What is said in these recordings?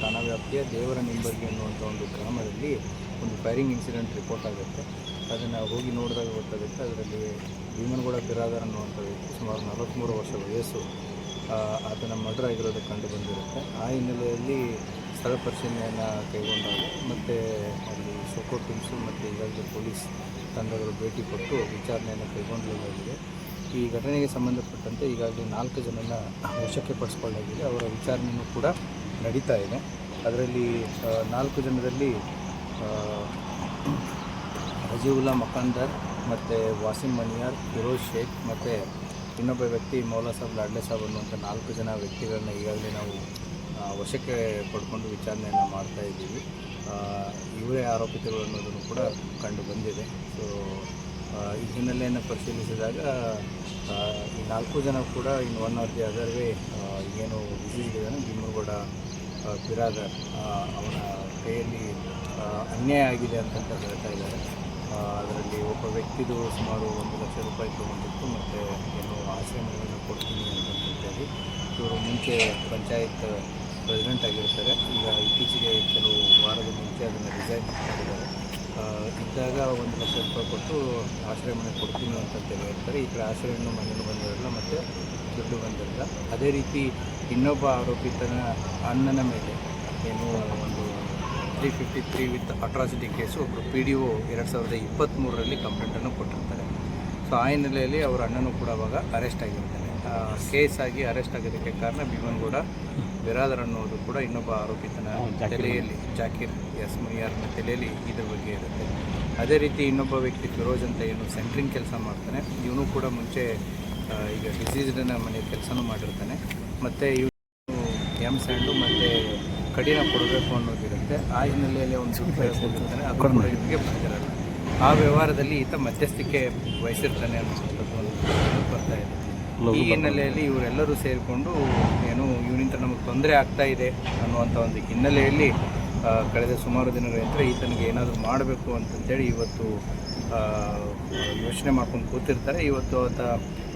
ಠಾಣಾ ವ್ಯಾಪ್ತಿಯ ದೇವರ ನಿಂಬರ್ಗಿ ಅನ್ನುವಂಥ ಒಂದು ಗ್ರಾಮದಲ್ಲಿ ಒಂದು ಫೈರಿಂಗ್ ಇನ್ಸಿಡೆಂಟ್ ರಿಪೋರ್ಟ್ ಆಗುತ್ತೆ. ಅದನ್ನು ಹೋಗಿ ನೋಡಿದಾಗ ಗೊತ್ತಾಗುತ್ತೆ, ಅದರಲ್ಲಿ ಭೀಮನಗೌಡ ಬಿರಾದರ್ ಅನ್ನುವಂಥ ವ್ಯಕ್ತಿ ಸುಮಾರು ನಲವತ್ತ್ಮೂರು ವರ್ಷ ವಯಸ್ಸು ಆತನ ಮರ್ಡರ್ ಆಗಿರೋದು ಕಂಡು ಬಂದಿರುತ್ತೆ. ಆ ಹಿನ್ನೆಲೆಯಲ್ಲಿ ಸ್ಥಳ ಪರಿಶೀಲನೆಯನ್ನು ಕೈಗೊಂಡಾಗ ಮತ್ತು ಅಲ್ಲಿ ಸೋಕೋ ಟೀಮ್ಸು ಮತ್ತು ಈಗಾಗಲೇ ಪೊಲೀಸ್ ತಂಡಗಳು ಭೇಟಿ ಕೊಟ್ಟು ವಿಚಾರಣೆಯನ್ನು ಕೈಗೊಂಡಿರಲಾಗಿದೆ ಈ ಘಟನೆಗೆ ಸಂಬಂಧಪಟ್ಟಂತೆ ಈಗಾಗಲೇ ನಾಲ್ಕು ಜನನ ವಶಕ್ಕೆ ಪಡಿಸ್ಕೊಳ್ಳಲಾಗಿದೆ. ಅವರ ವಿಚಾರಣೆಯೂ ಕೂಡ ನಡೀತಾ ಇದೆ. ಅದರಲ್ಲಿ ನಾಲ್ಕು ಜನದಲ್ಲಿ ಆ, ರಜೀವುಲ್ಲಾ ಮಕಾಂದರ್ ಮತ್ತು ವಾಸಿಂ ಮನಿಯಾರ್ ಫಿರೋಜ್ ಶೇಖ್ ಮತ್ತು ಇನ್ನೊಬ್ಬ ವ್ಯಕ್ತಿ ಮೌಲಾ ಸಾಬ್ ಲಾಡ್ಲೆ ಸಾಬ್ ಅನ್ನುವಂಥ ನಾಲ್ಕು ಜನ ವ್ಯಕ್ತಿಗಳನ್ನು ಈಗಾಗಲೇ ನಾವು ವಶಕ್ಕೆ ಪಡ್ಕೊಂಡು ವಿಚಾರಣೆಯನ್ನು ಮಾಡ್ತಾ ಇದ್ದೀವಿ. ಇವರೇ ಆರೋಪಿತರು ಅನ್ನೋದನ್ನು ಕೂಡ ಕಂಡು ಬಂದಿದೆ. ಸೊ ಈ ಹಿನ್ನೆಲೆಯನ್ನು ಪರಿಶೀಲಿಸಿದಾಗ ಈ ನಾಲ್ಕು ಜನ ಕೂಡ ಇನ್ನು one of the other way ಏನು ಡಿಸೀಸ್ ಇದ್ದಾನೆ ಭೀಮನಗೌಡ ಬಿರಾದರ್ ಅವನ ಕೈಯಲ್ಲಿ ಅನ್ಯಾಯ ಆಗಿದೆ ಅಂತಂತ ಹೇಳ್ತಾ ಇದ್ದಾರೆ. ಅದರಲ್ಲಿ ಒಬ್ಬ ವ್ಯಕ್ತಿದು ಸುಮಾರು ಒಂದು ಲಕ್ಷ ರೂಪಾಯಿ ತೊಗೊಂಡಿತ್ತು, ಮತ್ತು ಏನು ಆಶ್ರಮಗಳನ್ನು ಕೊಡ್ತೀನಿ ಅಂತ ಹೇಳಿ ಇವರು ಮುಂಚೆ ಪಂಚಾಯತ್ ಪ್ರೆಸಿಡೆಂಟ್ ಆಗಿರ್ತಾರೆ. ಈಗ ಇತ್ತೀಚೆಗೆ ಕೆಲವು ವಾರದ ಮುಂಚೆ ಅದನ್ನು ರಿಸೈನ್ ಮಾಡಿದ್ದಾರೆ. ಇದ್ದಾಗ ಒಂದು ಲಕ್ಷ ರೂಪಾಯಿ ಕೊಟ್ಟು ಆಶ್ರಯ ಮನೆ ಕೊಡ್ತೀನಿ ಅಂತ ಹೇಳ್ತಾರೆ ಈ ಕಡೆ ಆಶ್ರಯವನ್ನು ಮನೆಯೂ ಬಂದಿರಲ್ಲ, ಮತ್ತು ದುಡ್ಡು ಬಂದಿರಲ್ಲ. ಅದೇ ರೀತಿ ಇನ್ನೊಬ್ಬ ಆರೋಪಿತನ ಅಣ್ಣನ ಮೇಲೆ ಏನು ಒಂದು three fifty three with atrocity case ಒಬ್ಬರು ಪಿ ಡಿ ಒ ಎರಡು ಸಾವಿರದ ಇಪ್ಪತ್ತ್ಮೂರರಲ್ಲಿ ಕಂಪ್ಲೇಂಟನ್ನು ಕೊಟ್ಟಿರ್ತಾರೆ. ಸೊ ಆ ಹಿನ್ನೆಲೆಯಲ್ಲಿ ಅವರ ಅಣ್ಣನೂ ಕೂಡ ಅವಾಗ ಅರೆಸ್ಟ್ ಆಗಿರ್ತಾನೆ ಕೇಸ್ ಆಗಿ ಅರೆಸ್ಟ್ ಆಗಿದ್ದಕ್ಕೆ ಕಾರಣ ಭೀಮನ್ಗೌಡ ಬಿರಾದರ್ ಅನ್ನೋದು ಕೂಡ ಇನ್ನೊಬ್ಬ ಆರೋಪಿತನ ತಲೆಯಲ್ಲಿ ಜಾಕೀರ್ ಎಸ್ ಮುನಿಯಾರ್ನ ತಲೆಯಲ್ಲಿ ಇದ್ರ ಬಗ್ಗೆ ಇರುತ್ತೆ. ಅದೇ ರೀತಿ ಇನ್ನೊಬ್ಬ ವ್ಯಕ್ತಿ ಫಿರೋಜ್ ಅಂತ ಏನು ಸೆಂಟ್ರಿಂಗ್ ಕೆಲಸ ಮಾಡ್ತಾನೆ. ಇವನು ಕೂಡ ಮುಂಚೆ ಈಗ ಡಿಸೀಸ್ಡನ ಮನೆ ಕೆಲಸನೂ ಮಾಡಿರ್ತಾನೆ. ಮತ್ತು ಇವನು ಎಂ ಸ್ಯಾಂಡು ಮತ್ತು ಕಠಿಣ ಕೊಡಬೇಕು ಅನ್ನೋದಿರುತ್ತೆ ಆ ಹಿನ್ನೆಲೆಯಲ್ಲಿ ಒಂದು ಸುಖ ಹೋಗಿರ್ತಾನೆ. ಅದು ಕೂಡ ಇವರಿಗೆ ಬಂದಿರಲ್ಲ ಆ ವ್ಯವಹಾರದಲ್ಲಿ ಈತ ಮಧ್ಯಸ್ಥಿಕೆ ವಹಿಸಿರ್ತಾನೆ ಅನ್ನೋಂಥದ್ದು ಒಂದು ಬರ್ತಾ ಇದೆ. ಈ ಹಿನ್ನೆಲೆಯಲ್ಲಿ ಇವರೆಲ್ಲರೂ ಸೇರಿಕೊಂಡು ಏನು ಇವನಿಂದ ನಮಗೆ ತೊಂದರೆ ಆಗ್ತಾ ಇದೆ ಅನ್ನುವಂಥ ಒಂದು ಹಿನ್ನೆಲೆಯಲ್ಲಿ ಕಳೆದ ಸುಮಾರು ದಿನಗಳಿಂದ ಈತನಿಗೆ ಏನಾದರೂ ಮಾಡಬೇಕು ಅಂತಂತೇಳಿ ಇವತ್ತು ಯೋಚನೆ ಮಾಡ್ಕೊಂಡು ಕೂತಿರ್ತಾರೆ. ಇವತ್ತು ಆತ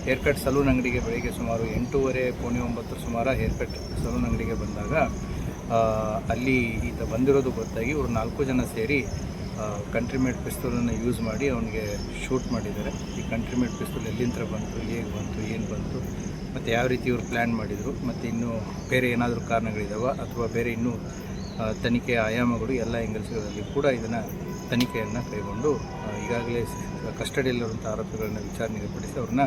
ಹೇರ್ ಕಟ್ ಸಲೂನ್ ಅಂಗಡಿಗೆ ಬೆಳಿಗ್ಗೆ ಸುಮಾರು ಎಂಟೂವರೆ ಪೌಣೆ ಒಂಬತ್ತು ಸುಮಾರು ಹೇರ್ ಕಟ್ ಸಲೂನ್ ಅಂಗಡಿಗೆ ಬಂದಾಗ ಅಲ್ಲಿ ಈತ ಬಂದಿರೋದು ಗೊತ್ತಾಗಿ ಇವರು ನಾಲ್ಕು ಜನ ಸೇರಿ ಕಂಟ್ರಿ ಮೇಡ್ ಪಿಸ್ತೂಲನ್ನು ಯೂಸ್ ಮಾಡಿ ಅವನಿಗೆ ಶೂಟ್ ಮಾಡಿದ್ದಾರೆ. ಈ ಕಂಟ್ರಿ ಮೇಡ್ ಪಿಸ್ತೂಲ್ ಎಲ್ಲಿಂದ ಬಂತು, ಹೇಗೆ ಬಂತು, ಏನು ಬಂತು, ಮತ್ತು ಯಾವ ರೀತಿ ಇವರು ಪ್ಲ್ಯಾನ್ ಮಾಡಿದರು, ಮತ್ತು ಇನ್ನೂ ಬೇರೆ ಏನಾದರೂ ಕಾರಣಗಳಿದಾವ, ಅಥವಾ ಬೇರೆ ಇನ್ನೂ ತನಿಖೆ ಆಯಾಮಗಳು ಎಲ್ಲ ಎಂಗಲ್ಸ್ಗಳಲ್ಲಿ ಕೂಡ ಇದನ್ನು ತನಿಖೆಯನ್ನು ಕೈಗೊಂಡು ಈಗಾಗಲೇ ಕಸ್ಟಡಿಯಲ್ಲಿರುವಂಥ ಆರೋಪಿಗಳನ್ನ ವಿಚಾರಣೆಗೆ ಪಡಿಸಿ ಅವ್ರನ್ನ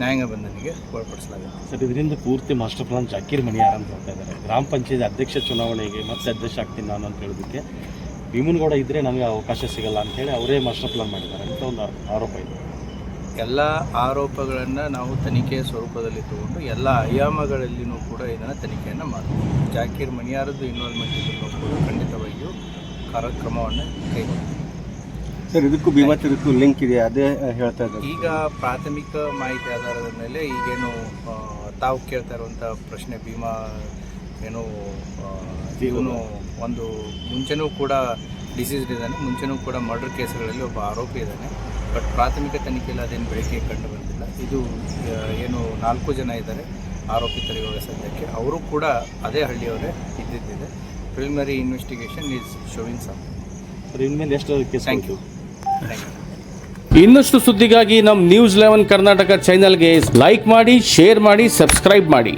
ನ್ಯಾಯಾಂಗ ಬಂಧನಿಗೆ ಒಳಪಡಿಸಲಾಗಿದೆ ಸರ್, ಇದರಿಂದ ಪೂರ್ತಿ ಮಾಸ್ಟರ್ ಪ್ಲಾನ್ ಜಾಕೀರ್ ಮನಿಯಾರ್ ಅಂತ ಹೇಳ್ತಾ ಇದ್ದಾರೆ. ಗ್ರಾಮ ಪಂಚಾಯತ್ ಅಧ್ಯಕ್ಷ ಚುನಾವಣೆಗೆ ಮತ್ತೆ ಅಧ್ಯಕ್ಷ ಆಗ್ತೀನಿ ನಾನು ಅಂತ ಹೇಳೋದಕ್ಕೆ. ಭೀಮನಗೌಡ ಇದ್ದರೆ ನಮಗೆ ಅವಕಾಶ ಸಿಗಲ್ಲ ಅಂತೇಳಿ ಅವರೇ ಮಾಸ್ಟರ್ ಪ್ಲಾನ್ ಮಾಡಿದ್ದಾರೆ. ಅಂತ ಒಂದು ಆರೋಪ ಇದೆ. ಎಲ್ಲ ಆರೋಪಗಳನ್ನು ನಾವು ತನಿಖೆಯ ಸ್ವರೂಪದಲ್ಲಿ ತಗೊಂಡು ಎಲ್ಲ ಆಯಾಮಗಳಲ್ಲಿನೂ ಕೂಡ ಇದನ್ನು ತನಿಖೆಯನ್ನು ಮಾಡ್ತೀವಿ. ಜಾಕೀರ್ ಮಣಿಯಾರದ್ದು ಇನ್ವಾಲ್ವ್ಮೆಂಟ್ ಇದನ್ನು ಕೂಡ ಖಂಡಿತವಾಗಿಯೂ ಕಾರ್ಯಕ್ರಮವನ್ನು ಕೈಗೊಳ್ಳುತ್ತೀವಿ ಸರ್ ಇದಕ್ಕೂ ಭೀಮಾ ತೀರಕ್ಕೂ ಲಿಂಕ್ ಇದೆ ಅದೇ ಹೇಳ್ತಾ ಇದ್ದಾರೆ. ಈಗ ಪ್ರಾಥಮಿಕ ಮಾಹಿತಿ ಆಧಾರದ ಮೇಲೆ ಈಗೇನು ತಾವು ಕೇಳ್ತಾ ಇರುವಂಥ ಪ್ರಶ್ನೆ ಭೀಮಾ ಏನು ಇವನು ಒಂದು ಮುಂಚೆನೂ ಕೂಡ ಡಿಸೀಸ್ಡ್ ಇದ್ದಾನೆ ಮುಂಚೆನೂ ಕೂಡ ಮರ್ಡರ್ ಕೇಸ್ಗಳಲ್ಲಿ ಒಬ್ಬ ಆರೋಪಿ ಇದ್ದಾನೆ. ಬಟ್ ಪ್ರಾಥಮಿಕ ತನಿಖೆಯಲ್ಲಿ ಅದೇನು ಬೆಳಕಿಗೆ ಕಂಡು ಬಂದಿಲ್ಲ. ಇದು ಏನು ನಾಲ್ಕು ಜನ ಇದ್ದಾರೆ ಆರೋಪಿ ಇವಾಗ ಸದ್ಯಕ್ಕೆ ಅವರು ಕೂಡ ಅದೇ ಹಳ್ಳಿಯವರೇ ಇದ್ದಿದ್ದಿದೆ. Preliminary investigation is showing some sir ಇನ್ಮೇಲೆ ಎಷ್ಟು case thank you thank you ಇನ್ನಷ್ಟು ಸುದ್ದಿಗಾಗಿ ನಮ್ಮ ನ್ಯೂಸ್ ಲೆವೆನ್ ಕರ್ನಾಟಕ ಚಾನೆಲ್ಗೆ ಲೈಕ್ ಮಾಡಿ ಶೇರ್ ಮಾಡಿ ಸಬ್ಸ್ಕ್ರೈಬ್ ಮಾಡಿ.